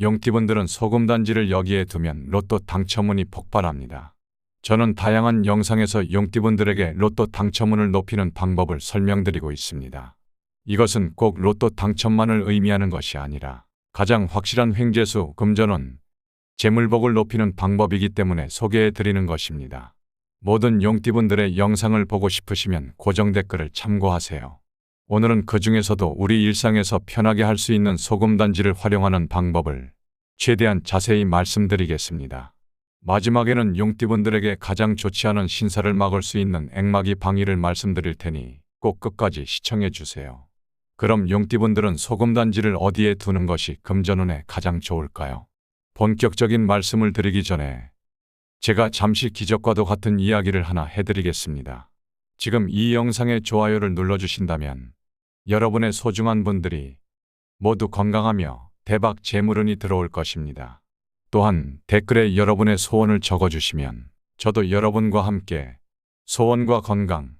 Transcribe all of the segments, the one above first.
용띠분들은 소금 단지를 여기에 두면 로또 당첨운이 폭발합니다. 저는 다양한 영상에서 용띠분들에게 로또 당첨운을 높이는 방법을 설명드리고 있습니다. 이것은 꼭 로또 당첨만을 의미하는 것이 아니라 가장 확실한 횡재수 금전운, 재물복을 높이는 방법이기 때문에 소개해 드리는 것입니다. 모든 용띠분들의 영상을 보고 싶으시면 고정 댓글을 참고하세요. 오늘은 그 중에서도 우리 일상에서 편하게 할 수 있는 소금 단지를 활용하는 방법을 최대한 자세히 말씀드리겠습니다. 마지막에는 용띠분들에게 가장 좋지 않은 신사를 막을 수 있는 액마기 방위를 말씀드릴 테니 꼭 끝까지 시청해 주세요. 그럼 용띠분들은 소금 단지를 어디에 두는 것이 금전운에 가장 좋을까요? 본격적인 말씀을 드리기 전에 제가 잠시 기적과도 같은 이야기를 하나 해드리겠습니다. 지금 이 영상에 좋아요를 눌러주신다면 여러분의 소중한 분들이 모두 건강하며 대박 재물운이 들어올 것입니다. 또한 댓글에 여러분의 소원을 적어주시면 저도 여러분과 함께 소원과 건강,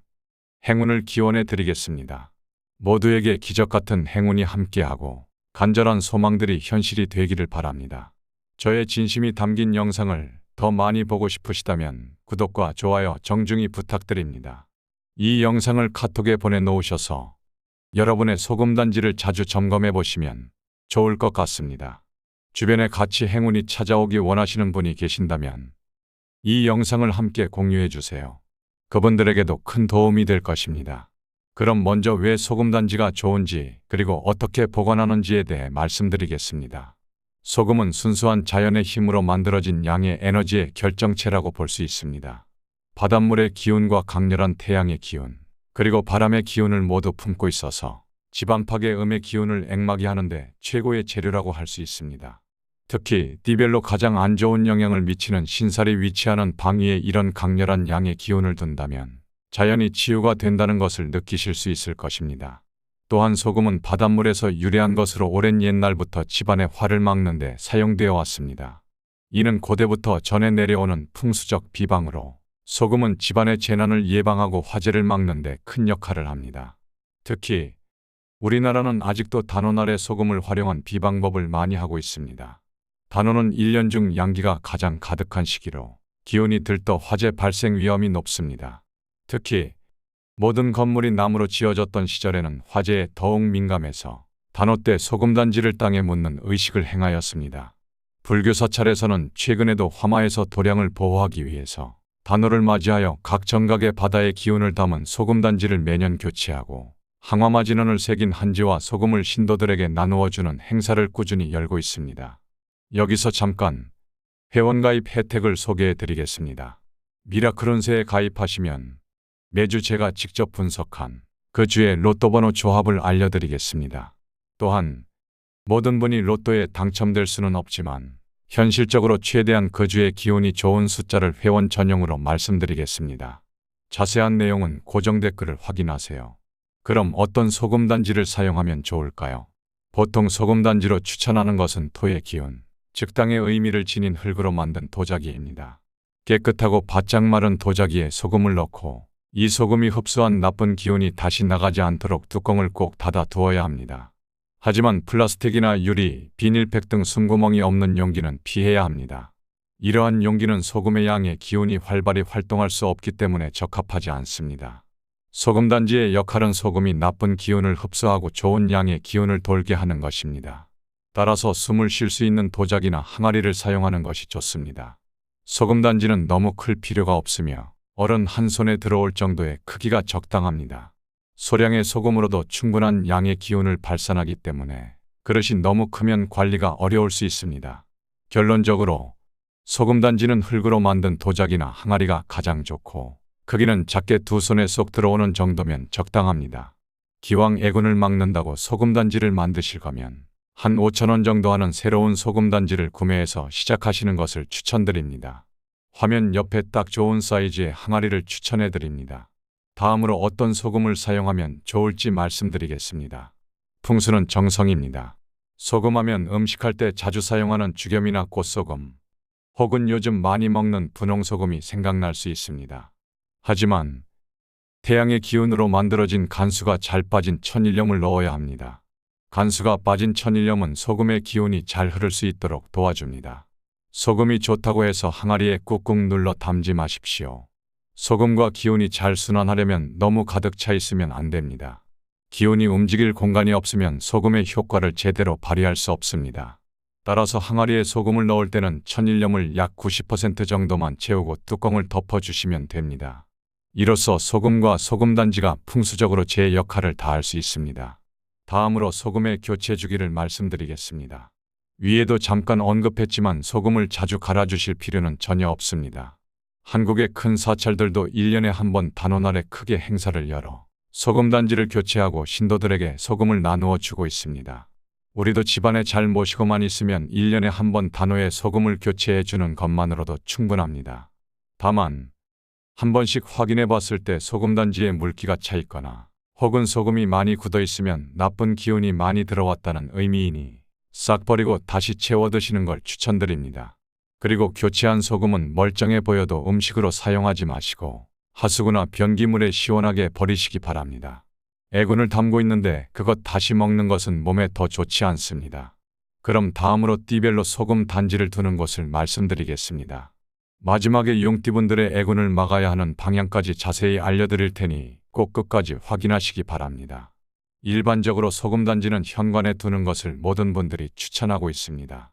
행운을 기원해 드리겠습니다. 모두에게 기적 같은 행운이 함께하고 간절한 소망들이 현실이 되기를 바랍니다. 저의 진심이 담긴 영상을 더 많이 보고 싶으시다면 구독과 좋아요 정중히 부탁드립니다. 이 영상을 카톡에 보내놓으셔서 여러분의 소금단지를 자주 점검해 보시면 좋을 것 같습니다. 주변에 같이 행운이 찾아오기 원하시는 분이 계신다면 이 영상을 함께 공유해 주세요. 그분들에게도 큰 도움이 될 것입니다. 그럼 먼저 왜 소금단지가 좋은지 그리고 어떻게 보관하는지에 대해 말씀드리겠습니다. 소금은 순수한 자연의 힘으로 만들어진 양의 에너지의 결정체라고 볼 수 있습니다. 바닷물의 기운과 강렬한 태양의 기운, 그리고 바람의 기운을 모두 품고 있어서 집안팍의 음의 기운을 액막이 하는데 최고의 재료라고 할 수 있습니다. 특히 띠별로 가장 안 좋은 영향을 미치는 신살이 위치하는 방위에 이런 강렬한 양의 기운을 둔다면 자연이 치유가 된다는 것을 느끼실 수 있을 것입니다. 또한 소금은 바닷물에서 유래한 것으로 오랜 옛날부터 집안의 화를 막는 데 사용되어 왔습니다. 이는 고대부터 전해 내려오는 풍수적 비방으로 소금은 집안의 재난을 예방하고 화재를 막는 데 큰 역할을 합니다. 특히 우리나라는 아직도 단오날의 소금을 활용한 비방법을 많이 하고 있습니다. 단오는 1년 중 양기가 가장 가득한 시기로 기운이 들떠 화재 발생 위험이 높습니다. 특히 모든 건물이 나무로 지어졌던 시절에는 화재에 더욱 민감해서 단오 때 소금단지를 땅에 묻는 의식을 행하였습니다. 불교 사찰에서는 최근에도 화마에서 도량을 보호하기 위해서 단오를 맞이하여 각 정각의 바다의 기운을 담은 소금 단지를 매년 교체하고 항화마 진원을 새긴 한지와 소금을 신도들에게 나누어 주는 행사를 꾸준히 열고 있습니다. 여기서 잠깐 회원가입 혜택을 소개해 드리겠습니다. 미라클운세에 가입하시면 매주 제가 직접 분석한 그 주의 로또 번호 조합을 알려드리겠습니다. 또한 모든 분이 로또에 당첨될 수는 없지만 현실적으로 최대한 그 주의 기운이 좋은 숫자를 회원 전용으로 말씀드리겠습니다. 자세한 내용은 고정 댓글을 확인하세요. 그럼 어떤 소금 단지를 사용하면 좋을까요? 보통 소금 단지로 추천하는 것은 토의 기운, 즉 땅의 의미를 지닌 흙으로 만든 도자기입니다. 깨끗하고 바짝 마른 도자기에 소금을 넣고 이 소금이 흡수한 나쁜 기운이 다시 나가지 않도록 뚜껑을 꼭 닫아 두어야 합니다. 하지만 플라스틱이나 유리, 비닐팩 등 숨구멍이 없는 용기는 피해야 합니다. 이러한 용기는 소금의 양의 기운이 활발히 활동할 수 없기 때문에 적합하지 않습니다. 소금 단지의 역할은 소금이 나쁜 기운을 흡수하고 좋은 양의 기운을 돌게 하는 것입니다. 따라서 숨을 쉴 수 있는 도자기나 항아리를 사용하는 것이 좋습니다. 소금 단지는 너무 클 필요가 없으며 어른 한 손에 들어올 정도의 크기가 적당합니다. 소량의 소금으로도 충분한 양의 기운을 발산하기 때문에 그릇이 너무 크면 관리가 어려울 수 있습니다. 결론적으로 소금 단지는 흙으로 만든 도자기나 항아리가 가장 좋고 크기는 작게 두 손에 쏙 들어오는 정도면 적당합니다. 기왕 애군을 막는다고 소금 단지를 만드실 거면 한 5천원 정도 하는 새로운 소금 단지를 구매해서 시작하시는 것을 추천드립니다. 화면 옆에 딱 좋은 사이즈의 항아리를 추천해 드립니다. 다음으로 어떤 소금을 사용하면 좋을지 말씀드리겠습니다. 풍수는 정성입니다. 소금하면 음식할 때 자주 사용하는 죽염이나 꽃소금, 혹은 요즘 많이 먹는 분홍소금이 생각날 수 있습니다. 하지만 태양의 기운으로 만들어진 간수가 잘 빠진 천일염을 넣어야 합니다. 간수가 빠진 천일염은 소금의 기운이 잘 흐를 수 있도록 도와줍니다. 소금이 좋다고 해서 항아리에 꾹꾹 눌러 담지 마십시오. 소금과 기운이 잘 순환하려면 너무 가득 차 있으면 안 됩니다. 기운이 움직일 공간이 없으면 소금의 효과를 제대로 발휘할 수 없습니다. 따라서 항아리에 소금을 넣을 때는 천일염을 약 90% 정도만 채우고 뚜껑을 덮어주시면 됩니다. 이로써 소금과 소금단지가 풍수적으로 제 역할을 다할 수 있습니다. 다음으로 소금의 교체 주기를 말씀드리겠습니다. 위에도 잠깐 언급했지만 소금을 자주 갈아주실 필요는 전혀 없습니다. 한국의 큰 사찰들도 1년에 한 번 단오날에 크게 행사를 열어 소금 단지를 교체하고 신도들에게 소금을 나누어 주고 있습니다. 우리도 집안에 잘 모시고만 있으면 1년에 한 번 단오에 소금을 교체해 주는 것만으로도 충분합니다. 다만 한 번씩 확인해 봤을 때 소금 단지에 물기가 차 있거나 혹은 소금이 많이 굳어 있으면 나쁜 기운이 많이 들어왔다는 의미이니 싹 버리고 다시 채워 드시는 걸 추천드립니다. 그리고 교체한 소금은 멀쩡해 보여도 음식으로 사용하지 마시고 하수구나 변기물에 시원하게 버리시기 바랍니다. 애군을 담고 있는데 그것 다시 먹는 것은 몸에 더 좋지 않습니다. 그럼 다음으로 띠별로 소금 단지를 두는 곳을 말씀드리겠습니다. 마지막에 용띠분들의 애군을 막아야 하는 방향까지 자세히 알려드릴 테니 꼭 끝까지 확인하시기 바랍니다. 일반적으로 소금 단지는 현관에 두는 것을 모든 분들이 추천하고 있습니다.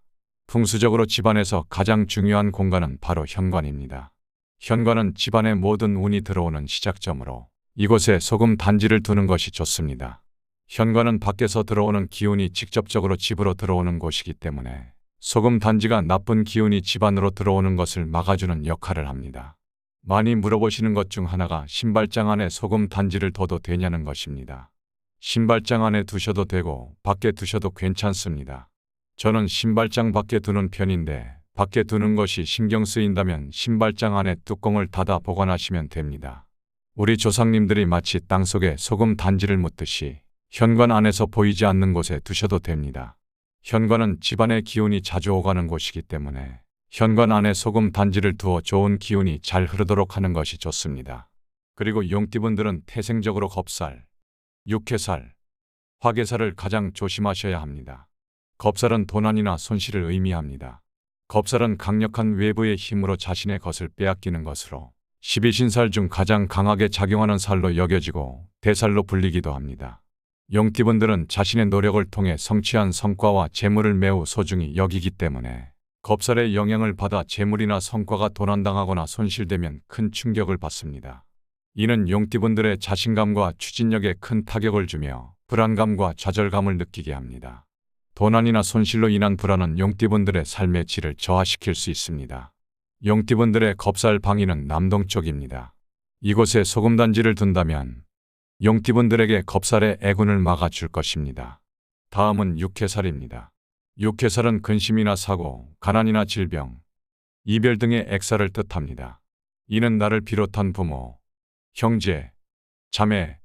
풍수적으로 집안에서 가장 중요한 공간은 바로 현관입니다. 현관은 집안의 모든 운이 들어오는 시작점으로 이곳에 소금 단지를 두는 것이 좋습니다. 현관은 밖에서 들어오는 기운이 직접적으로 집으로 들어오는 곳이기 때문에 소금 단지가 나쁜 기운이 집안으로 들어오는 것을 막아주는 역할을 합니다. 많이 물어보시는 것 중 하나가 신발장 안에 소금 단지를 둬도 되냐는 것입니다. 신발장 안에 두셔도 되고 밖에 두셔도 괜찮습니다. 저는 신발장 밖에 두는 편인데 밖에 두는 것이 신경 쓰인다면 신발장 안에 뚜껑을 닫아 보관하시면 됩니다. 우리 조상님들이 마치 땅속에 소금 단지를 묻듯이 현관 안에서 보이지 않는 곳에 두셔도 됩니다. 현관은 집안의 기운이 자주 오가는 곳이기 때문에 현관 안에 소금 단지를 두어 좋은 기운이 잘 흐르도록 하는 것이 좋습니다. 그리고 용띠분들은 태생적으로 겁살, 육해살, 화계살을 가장 조심하셔야 합니다. 겁살은 도난이나 손실을 의미합니다. 겁살은 강력한 외부의 힘으로 자신의 것을 빼앗기는 것으로 12신살 중 가장 강하게 작용하는 살로 여겨지고 대살로 불리기도 합니다. 용띠분들은 자신의 노력을 통해 성취한 성과와 재물을 매우 소중히 여기기 때문에 겁살의 영향을 받아 재물이나 성과가 도난당하거나 손실되면 큰 충격을 받습니다. 이는 용띠분들의 자신감과 추진력에 큰 타격을 주며 불안감과 좌절감을 느끼게 합니다. 도난이나 손실로 인한 불안은 용띠분들의 삶의 질을 저하시킬 수 있습니다. 용띠분들의 겁살 방위는 남동쪽입니다. 이곳에 소금단지를 둔다면 용띠분들에게 겁살의 애군을 막아줄 것입니다. 다음은 육해살입니다. 육해살은 근심이나 사고, 가난이나 질병, 이별 등의 액살을 뜻합니다. 이는 나를 비롯한 부모, 형제, 자매,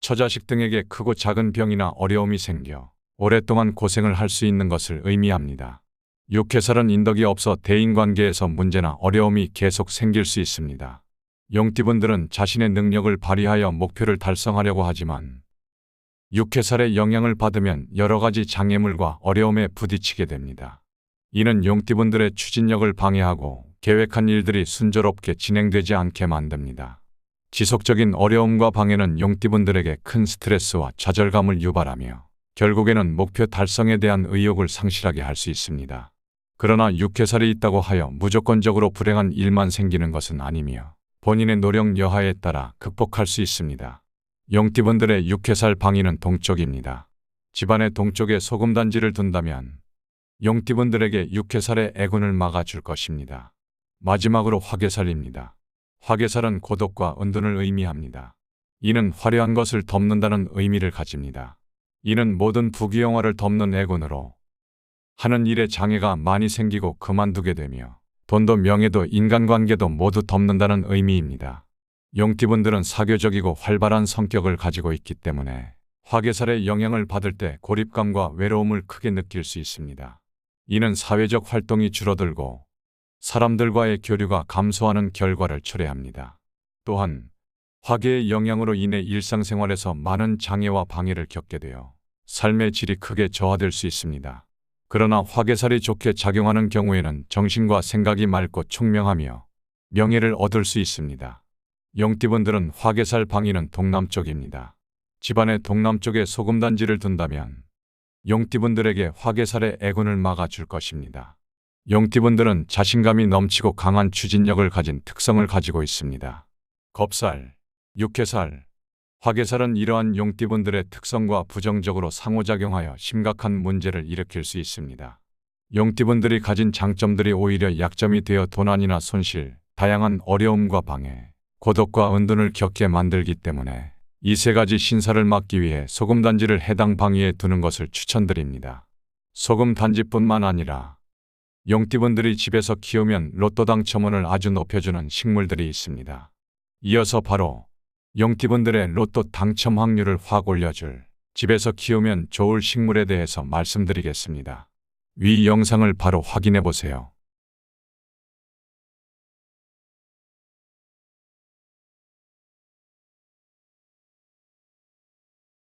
처자식 등에게 크고 작은 병이나 어려움이 생겨 오랫동안 고생을 할 수 있는 것을 의미합니다. 육해살은 인덕이 없어 대인관계에서 문제나 어려움이 계속 생길 수 있습니다. 용띠분들은 자신의 능력을 발휘하여 목표를 달성하려고 하지만 육해살의 영향을 받으면 여러 가지 장애물과 어려움에 부딪히게 됩니다. 이는 용띠분들의 추진력을 방해하고 계획한 일들이 순조롭게 진행되지 않게 만듭니다. 지속적인 어려움과 방해는 용띠분들에게 큰 스트레스와 좌절감을 유발하며 결국에는 목표 달성에 대한 의욕을 상실하게 할 수 있습니다. 그러나 육해살이 있다고 하여 무조건적으로 불행한 일만 생기는 것은 아니며 본인의 노력 여하에 따라 극복할 수 있습니다. 용띠분들의 육해살 방위는 동쪽입니다. 집안의 동쪽에 소금단지를 둔다면 용띠분들에게 육해살의 애군을 막아줄 것입니다. 마지막으로 화계살입니다. 화계살은 고독과 은둔을 의미합니다. 이는 화려한 것을 덮는다는 의미를 가집니다. 이는 모든 부귀영화를 덮는 애군으로 하는 일에 장애가 많이 생기고 그만두게 되며 돈도 명예도 인간관계도 모두 덮는다는 의미입니다. 용띠분들은 사교적이고 활발한 성격을 가지고 있기 때문에 화계살의 영향을 받을 때 고립감과 외로움을 크게 느낄 수 있습니다. 이는 사회적 활동이 줄어들고 사람들과의 교류가 감소하는 결과를 초래합니다. 또한 화계의 영향으로 인해 일상생활에서 많은 장애와 방해를 겪게 되어 삶의 질이 크게 저하될 수 있습니다. 그러나 화개살이 좋게 작용하는 경우에는 정신과 생각이 맑고 총명하며 명예를 얻을 수 있습니다. 용띠분들은 화개살 방위는 동남쪽입니다. 집안의 동남쪽에 소금단지를 둔다면 용띠분들에게 화개살의 애군을 막아줄 것입니다. 용띠분들은 자신감이 넘치고 강한 추진력을 가진 특성을 가지고 있습니다. 겁살, 육해살, 화개살은 이러한 용띠분들의 특성과 부정적으로 상호작용하여 심각한 문제를 일으킬 수 있습니다. 용띠분들이 가진 장점들이 오히려 약점이 되어 도난이나 손실, 다양한 어려움과 방해, 고독과 은둔을 겪게 만들기 때문에 이 세 가지 신사를 막기 위해 소금 단지를 해당 방위에 두는 것을 추천드립니다. 소금 단지뿐만 아니라 용띠분들이 집에서 키우면 로또 당첨운을 아주 높여주는 식물들이 있습니다. 이어서 바로 용띠분들의 로또 당첨 확률을 확 올려줄 집에서 키우면 좋을 식물에 대해서 말씀드리겠습니다. 위 영상을 바로 확인해 보세요.